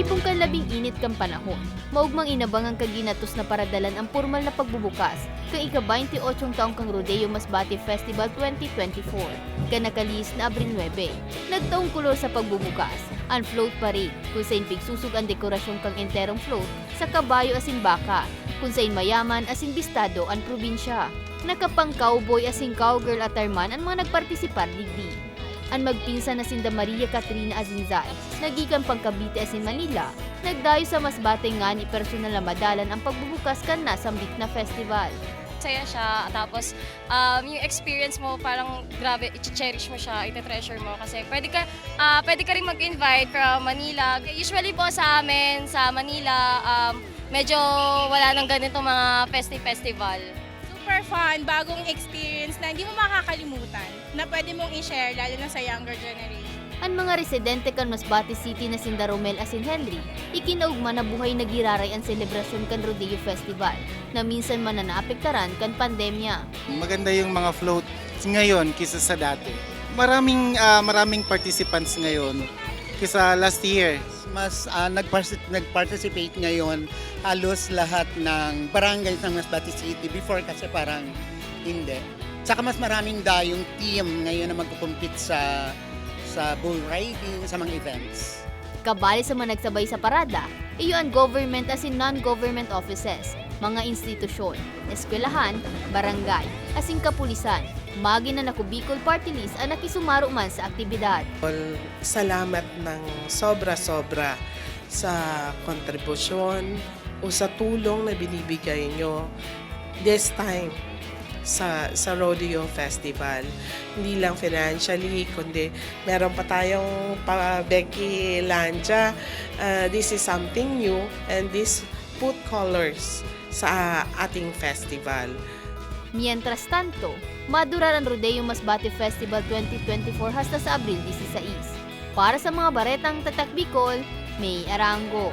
Naipong kan labing init kang panahon. Maugmang inabang ang kaginatos na paradalan ang formal na pagbubukas kang ika-28 taong kang Rodeo Masbate Festival 2024 kanakalis na Abril 9. Nagtaong kulor sa pagbubukas, ang float parade kung saan pigsusog ang dekorasyon kang enterong float sa kabayo asin baka kung saan mayaman asin bistado ang probinsya. Nakapang cowboy asin cowgirl at arman ang mga nagpartisipar digdi. Ang magpinsan na sinda Maria Catrina Azinzay, nagikan pang Cavite asin Manila, nagdayo sa Masbate nga ni personal na madalan ang pagbubukas kan na Sambit na festival. saya siya. Tapos, um, yung experience mo, parang grabe, i-cherish mo siya, ite-treasure mo. Kasi pwede ka, ah, pwede ka rin mag-invite from Manila. Usually po sa amin, sa Manila, um, medyo wala nang ganito mga festi-festival. Super fun, bagong experience na hindi mo makakalimutan na pwede mong i-share lalo na sa younger generation. Ang mga residente kan Masbate City na sinda Romel asin Henry, ikinaugma na buhay nagiraray ang selebrasyon kan Rodeo Festival na minsan man na naapektaran kan pandemya. maganda yung mga float ngayon kisa sa dati. Maraming ah, maraming participants ngayon kisa last year. mas nagpartic- nag-participate ngayon halos lahat ng barangays ng Masbate City. Before kasi parang hindi. Saka mas maraming dayong team ngayon na magkukumpit sa sa bull riding, sa mga events. Kabali sa mga nagsabay sa parada, iyo ang government as in non-government offices, mga institusyon, eskwelahan, barangay, asing kapulisan, magi na nakubikol party list ang nakisumaro man sa aktibidad. salamat ng sobra-sobra sa kontribusyon o sa tulong na binibigay nyo this time sa sa rodeo festival. Hindi lang financially kundi meron pa tayong pa Becky Lanja Uh, this is something new and this put colors sa ating festival Mientras tanto, madurar ang Rodeo Masbate Festival 2024 hasta sa Abril 16. Para sa mga baretang tatak Bicol, May Arango.